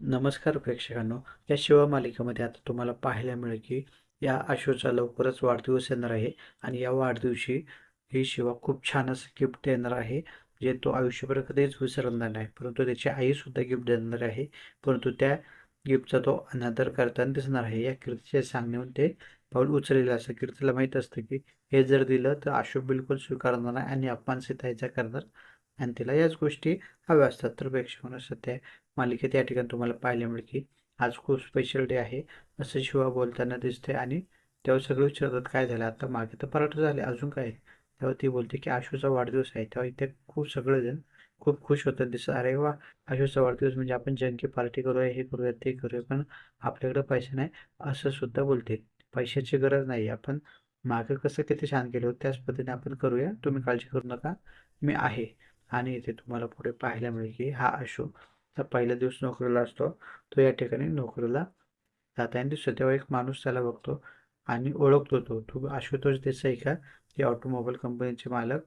नमस्कार प्रेक्षकांनो या शिवा मालिकेमध्ये आता तुम्हाला पाहायला मिळेल की या आशूचा लवकरच वाढदिवस येणार आहे आणि या वाढदिवशी ही शिवा खूप छान असं गिफ्ट देणार आहे जे तो आयुष्यभर कधीच विसरणार नाही. परंतु त्याची आईसुद्धा गिफ्ट देणार आहे. परंतु त्या गिफ्टचा तो अनादर करताना दिसणार आहे. या कीर्तीच्या सांगण्याहून ते पाऊल उचललेलं असं कीर्तीला माहीत असतं की हे जर दिलं तर आशू बिलकुल स्वीकारणार नाही आणि अपमानसित करणार आणि तिला याच गोष्टी हव्या असतात. तर प्रेक्षकांना सध्या मालिकेत या ठिकाणी तुम्हाला पाहायला मिळेल की आज खूप स्पेशल डे आहे. असं शिवा बोलताना दिसते आणि तेव्हा सगळे विचारतात काय झालं? आता मागे तर पराठा झाले. अजून काय? तेव्हा ती बोलते की आशूचा वाढदिवस आहे. तेव्हा इथे खूप सगळेजण खूप खुश होतात. दिसत अरे वा! आशूचा वाढदिवस म्हणजे आपण जंकी पार्टी करूया हे करूया ते करूया पण आपल्याकडे पैसे नाही. असं सुद्धा बोलते. पैशाची गरज नाही. आपण मागं कसं किती छान केलं होतं त्याच पद्धतीने आपण करूया. तुम्ही काळजी करू नका. मी आहे. आणि इथे तुम्हाला पुढे पाहायला मिळेल की हा आशू तर पहिला दिवस नोकरीला असतो. तो या ठिकाणी नोकरीला जाताना दिसतो तेव्हा एक माणूस त्याला बघतो आणि ओळखतो तो. तू आशुतोष देसाई का? ते ऑटोमोबाईल कंपनीचे मालक.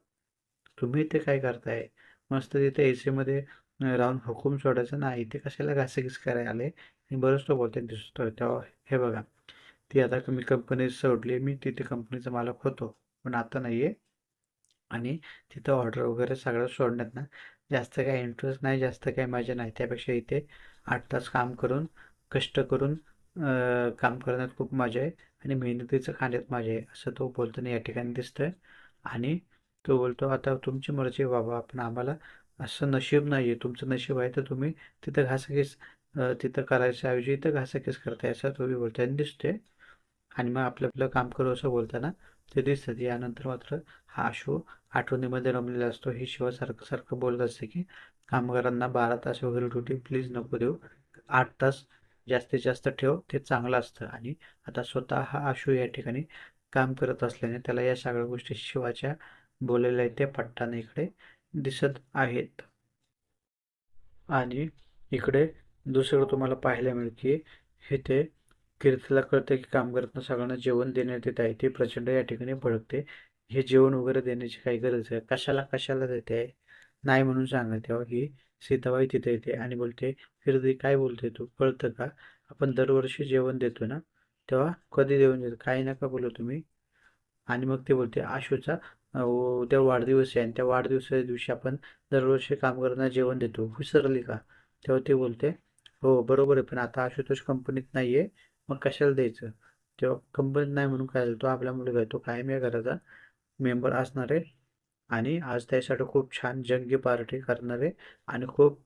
तुम्ही इथे काय करताय? मस्त तिथे ए सीमध्ये राहून हुकूम सोडायचं. नाही इथे कशाला घासघीस करायला आले? आणि बरंच तो बोलताना दिसतो तेव्हा हे बघा ती आता मी कंपनी सोडली. मी तिथे कंपनीचा मालक होतो. पण आता नाही आहे आणि तिथं ऑर्डर वगैरे सगळं सोडण्यात ना जास्त काही इंटरेस्ट नाही जास्त काही मजा नाही. त्यापेक्षा इथे आठ तास काम करून कष्ट करून काम करण्यात खूप मजा आहे आणि मेहनतीचं खाण्यात मजा आहे असं तो बोलताना या ठिकाणी दिसतंय. आणि तो बोलतो आता तुमची मर्जी बाबा आपण आम्हाला असं नशीब नाही आहे तुमचं नशीब आहे तर तुम्ही तिथं घासाकीस तिथं करायच्या ऐवजी इथं घासाकीस करताय असं तुम्ही बोलताना दिसतोय. आणि मग आपलं आपलं काम करू असं बोलताना ते दिसतात. यानंतर मात्र हा शो आठवणीमध्ये रमलेला असतो. हे शिवा सारखं सारखं बोलत असते की कामगारांना बारा तास वगैरे ड्युटी प्लीज नको देऊ. आठ तास जास्तीत जास्त ठेव ते चांगलं असतं. आणि आता स्वतः हा आशू या ठिकाणी काम करत असल्याने त्याला या सगळ्या गोष्टी शिवाच्या बोललेल्या त्या पट्टाने इकडे दिसत आहेत. आणि इकडे दुसरं तुम्हाला पाहायला मिळेल की हे ते कीर्तीला कळतं की कामगारांना सगळ्यांना जेवण देण्यात येत आहे. ते प्रचंड या ठिकाणी भडकते. हे जेवण वगैरे देण्याची काही गरज आहे? कशाला कशाला देते? आहे नाही म्हणून सांगा तेव्हा हो ही. सीताबाई तिथे येते आणि बोलते कीर्ती काय बोलते तू? कळतं का? आपण दरवर्षी जेवण देतो ना? तेव्हा कधी देऊन देतो? काही नका बोलू तुम्ही. आणि मग ते बोलते आशूचा उद्या वाढदिवस आहे आणि त्या वाढदिवसाच्या दिवशी आपण दरवर्षी कामगारांना जेवण देतो. विसरली का? तेव्हा ते बोलते हो बरोबर आहे. पण आता आशुतोष कंपनीत नाही आहे मग कशाला द्यायचं? तेव्हा कंपनीत नाही म्हणून काय तो आपल्या मुलगा आहे तो कायम या घराचा मेंबर असणार आहे आणि आज त्यासाठी खूप छान जंगी पार्टी करणार आहे आणि खूप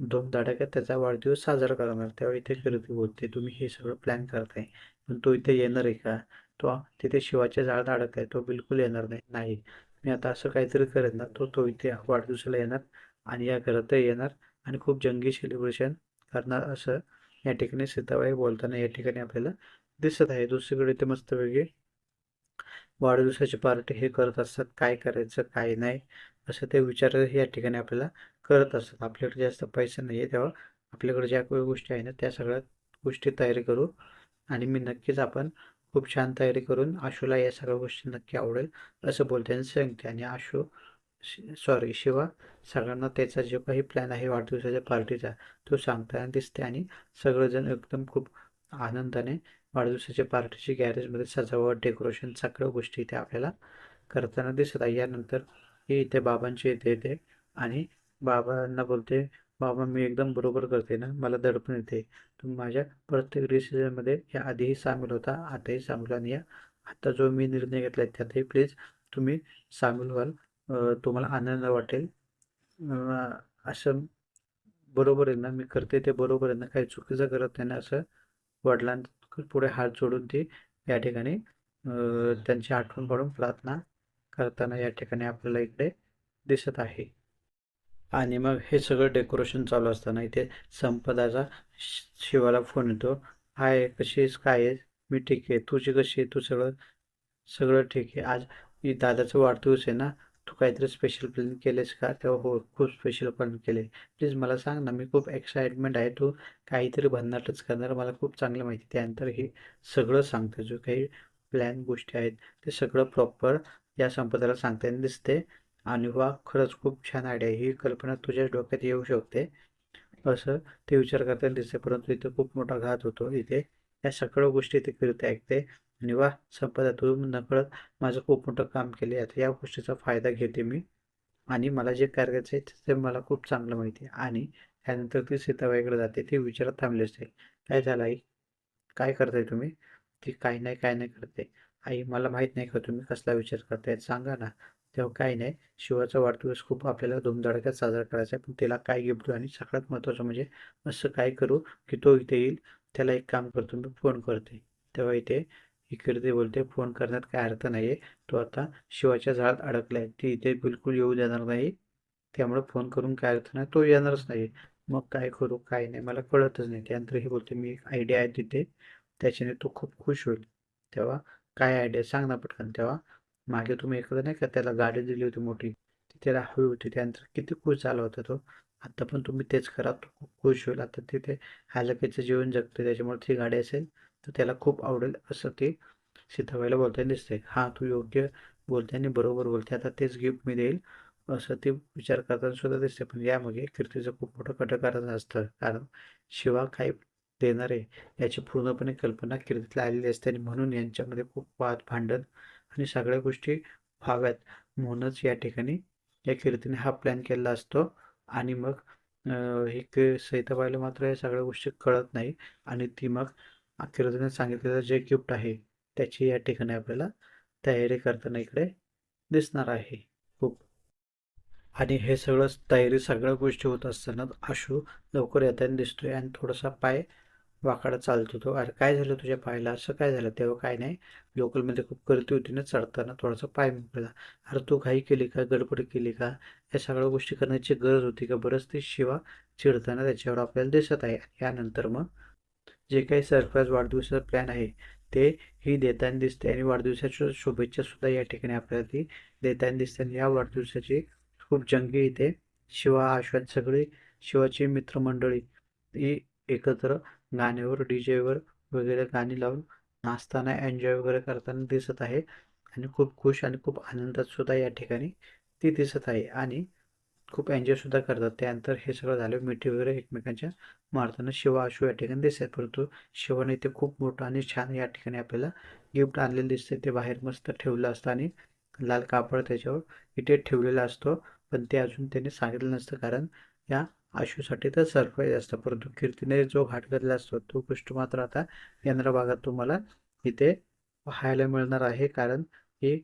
धूमधडाक्यात त्याचा वाढदिवस साजरा करणार. तेव्हा इथे कीर्ती बोलते तुम्ही हे सगळं प्लॅन करताय पण तो इथे येणार आहे का? तो तिथे शिवाच्या झाडात अडक आहे तो बिलकुल येणार नाही. नाही मी आता असं काहीतरी करेन ना तो तो इथे वाढदिवसाला येणार आणि या घरातही येणार आणि खूप जंगी सेलिब्रेशन करणार असं या ठिकाणी सीताबाई बोलताना या ठिकाणी आपल्याला दिसत आहे. दुसरीकडे ते मस्त वेगळी वाढदिवसाची पार्टी हे करत असतात. काय करायचं काय नाही असं ते विचार या ठिकाणी आपल्याला करत असतात. आपल्याकडे जास्त पैसे नाही आहे तेव्हा आपल्याकडे ज्या काही गोष्टी आहे ना त्या सगळ्या गोष्टी तयारी करू आणि मी नक्कीच आपण खूप छान तयारी करून आशूला या सगळ्या गोष्टी नक्की आवडेल असं बोलते आणि सांगते. आणि आशू सॉरी शिवा सगळ्यांना त्याचा जो काही प्लॅन आहे वाढदिवसाच्या पार्टीचा तो सांगताना दिसते आणि सगळेजण एकदम खूप आनंदाने वाढदिवसाच्या पार्टीची गॅरेजमध्ये सजावट डेकोरेशन सगळ्या गोष्टी इथे आपल्याला करताना दिसत आहे. यानंतर हे इथे बाबांची इथे येते आणि बाबांना बोलते बाबा मी एकदम बरोबर करते ना मला दडपण येते. तुम्ही माझ्या प्रत्येक डिसिजनमध्ये या आधीही सामील होता आताही सामील आणि या आता जो मी निर्णय घेतला त्यातही प्लीज तुम्ही सामील व्हाल. तुम्हाला आनंद वाटेल. असं बरोबर आहे ना मी करते ते बरोबर आहे ना काही चुकीचं करत नाही ना असं वडिलांना पुढे हात जोडून ती या ठिकाणी त्यांची आठवण पाडून प्रार्थना करताना या ठिकाणी आपल्याला इकडे दिसत आहे. आणि मग हे सगळं डेकोरेशन चालू असताना इथे संपदाचा शिवाला फोन येतो. हाय कशी आहेस? काय आहेस? मी ठीक आहे. तुझी कशी आहे? तू सगळं सगळं ठीक आहे. आज दादाचा वाढदिवस आहे ना तू काहीतरी स्पेशल प्लॅन केलेस का? तेव्हा हो खूप स्पेशल प्लॅन केले. प्लीज मला सांग ना मी खूप एक्साइटमेंट आहे. तू काहीतरी भन्नाटच करणार. मला खूप चांगलं माहिती त्यानंतर हे सगळं सांगते. जो काही प्लॅन गोष्टी आहेत ते सगळं प्रॉपर या संपदाला सांगताना दिसते. आणि वा खरंच खूप छान आयडिया ही कल्पना तुझ्या डोक्यात येऊ शकते. असं ते विचार करताना दिसते. परंतु इथे खूप मोठा घात होतो इथे. या सगळ्या गोष्टी इथे कीर्ती ऐकते. आणि वा संपदा तू नकळत माझं खूप मोठं काम केले आता या गोष्टीचा फायदा घेते मी. आणि मला जे करायचं आहे ते मला खूप चांगलं माहिती आहे. आणि त्यानंतर ती सीताबाईकडे जाते. ती विचारात थांबली असते. काय झालं आई? काय करताय तुम्ही? ती काय नाही काय नाही करते. आई मला माहीत नाही का तुम्ही कसला विचार करताय? सांगा ना. तेव्हा काही नाही. शिवाचा वाढदिवस खूप आपल्याला धुमधडाक्यात साजरा करायचा आहे. पण त्याला काय गिफ्ट देऊ? आणि सगळ्यात महत्त्वाचं म्हणजे असं काय करू की तो इथे येईल. त्याला एक काम करतो. मी फोन करते. तेव्हा इथे इकडे बोलते फोन करण्यात काय अर्थ नाही आहे तो आता शिवाच्या झाडात अडकला आहे ती इथे बिलकुल येऊ देणार नाही. त्यामुळे फोन करून काय अर्थ नाही. तो येणारच नाही. मग काय करू काय नाही. मला कळतच नाही. त्यानंतर हे बोलते मी एक आयडिया आहे तिथे. त्याच्याने तो खूप खुश होईल. तेव्हा काय आयडिया सांग ना पटकन. तेव्हा मागे तुम्ही एखादं नाही का? त्याला गाडी दिली होती मोठी. ती त्याला हवी होती. त्यानंतर किती खुश झाला होता तो. आता पण तुम्ही तेच करा. तो खूप खुश होईल. आता तिथे हालकेचं जीवन जगते त्याच्यामुळे ती गाडी असेल तर त्याला खूप आवडेल असं ते सीताबाईला बोलताना दिसते हा तू योग्य बोलते आणि बरोबर बोलते आता तेच गिफ्ट मी देईल असं ते विचार करताना सुद्धा दिसते पण यामागे कीर्तीचं खूप मोठं कटकारण असतं. कारण शिवा काय देणार आहे याची पूर्णपणे कल्पना कीर्तीला आलेली असते आणि म्हणून यांच्यामध्ये खूप वाद भांडण आणि सगळ्या गोष्टी व्हाव्यात. म्हणूनच या ठिकाणी या कीर्तीने हा प्लॅन केलेला असतो. आणि मग हे सैताबाईला मात्र या सगळ्या गोष्टी कळत नाही. आणि ती मग कीर्तीने सांगितलेलं जे गिफ्ट आहे त्याची या ठिकाणी आपल्याला तयारी करताना इकडे दिसणार आहे. खूप. आणि हे सगळं तयारी सगळ्या गोष्टी होत असताना आशू लवकर येताना दिसतोय आणि थोडासा पाय वाकडा चालतो तो. अरे काय झालं तुझ्या पायाला? असं काय झालं? तेव्हा काय नाही. लोकलमध्ये खूप गर्दी होती ना चढताना. थोडासा पाय मोकळला अरे तू घाई केली का? गडबड केली का? या सगळ्या गोष्टी करण्याची गरज होती का? बरंच ते शिवा चिडताना त्याच्यावर आपल्याला दिसत आहे. यानंतर मग जे काही सरप्राईज वाढदिवसाचा प्लॅन आहे ते ही देताना दिसते आणि वाढदिवसाच्या शुभेच्छा सुद्धा या ठिकाणी आपल्याला ती देताना दिसते आणि या वाढदिवसाची खूप जंगी इथे शिवा आश्वाद सगळे शिवाची मित्रमंडळी ही एकत्र गाण्यावर डी जेवर वगैरे गाणी लावून नाचताना एन्जॉय वगैरे करताना दिसत आहे. आणि खूप खुश आणि खूप आनंदात सुद्धा या ठिकाणी ती दिसत आहे. आणि खूप एन्जॉयसुद्धा करतात. त्यानंतर हे सगळं झालं मिठी वगैरे एकमेकांच्या मारताना शिवा आशू या ठिकाणी दिसतात. परंतु शिवाने ते खूप मोठं आणि छान या ठिकाणी आपल्याला गिफ्ट आणलेलं दिसते ते बाहेर मस्त ठेवलं असतं आणि लाल कापड त्याच्यावर इथे ठेवलेला असतो. पण ते अजून त्याने सांगितलं नसतं कारण या आशूसाठी तर सरप्राईज असतं. परंतु कीर्तीने जो घाट घातला असतो तो गोष्ट मात्र आता यंद्र भागात तुम्हाला इथे पाहायला मिळणार आहे. कारण ही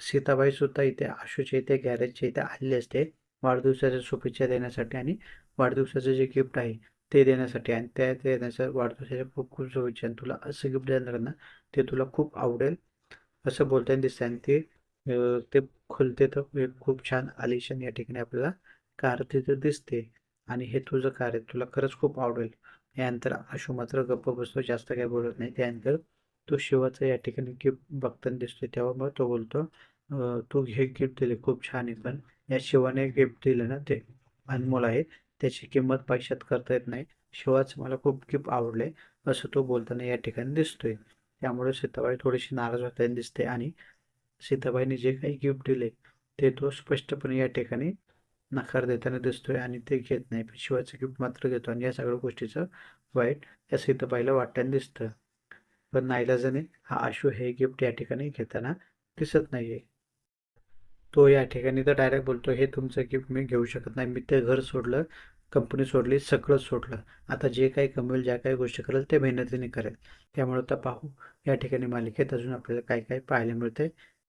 सीताबाई सुद्धा इथे आशूच्या इथे गॅरेजच्या इथे आलेली असते. वाढदिवसाच्या शुभेच्छा देण्यासाठी आणि वाढदिवसाचं जे गिफ्ट आहे ते देण्यासाठी आणि त्या देण्याच्या वाढदिवसाच्या खूप खूप शुभेच्छा. तुला असं गिफ्ट देणार ना ते तुला खूप आवडेल. असं बोलताना दिसतं आणि ते ते खुलते तर खूप छान आलिशान या ठिकाणी आपल्याला कार तिथे दिसते. आणि हे तुझं कार आहे तुला खरंच खूप आवडेल. यानंतर आशू मात्र गप्प बसतो जास्त काही बोलत नाही. त्यानंतर तो शिवाचा या ठिकाणी गिफ्ट बघताना दिसतो तेव्हा मग तो बोलतो तू हे गिफ्ट दिले खूप छान आहे पण या शिवाने गिफ्ट दिलं ना ते अनमोल आहे त्याची किंमत पैशात करता येत नाही शिवाच मला खूप गिफ्ट आवडले असं तो बोलताना या ठिकाणी दिसतोय. त्यामुळे सीताबाई थोडीशी नाराज होताना दिसते आणि सीताबाईने जे काही गिफ्ट दिले ते तो स्पष्टपणे या ठिकाणी नकार देताना दिसतोय आणि ते घेत नाही शिवाचं गिफ्ट मात्र घेतो आणि या सगळ्या गोष्टीचं वाईट या सीताबाईला वाटताना दिसतं. पण नाईलाजाने हा आशू हे गिफ्ट या ठिकाणी घेताना दिसत नाहीये. तो या ठिकाणी तर डायरेक्ट बोलतो हे तुमचं गिफ्ट मी घेऊ शकत नाही. मी ते घर सोडलं कंपनी सोडली सगळं सोडलं. आता जे काही कमवेल ज्या काही गोष्टी करेल ते मेहनतीने करेल. त्यामुळे तर पाहू या ठिकाणी मालिकेत अजून आपल्याला काय काय पाहायला मिळते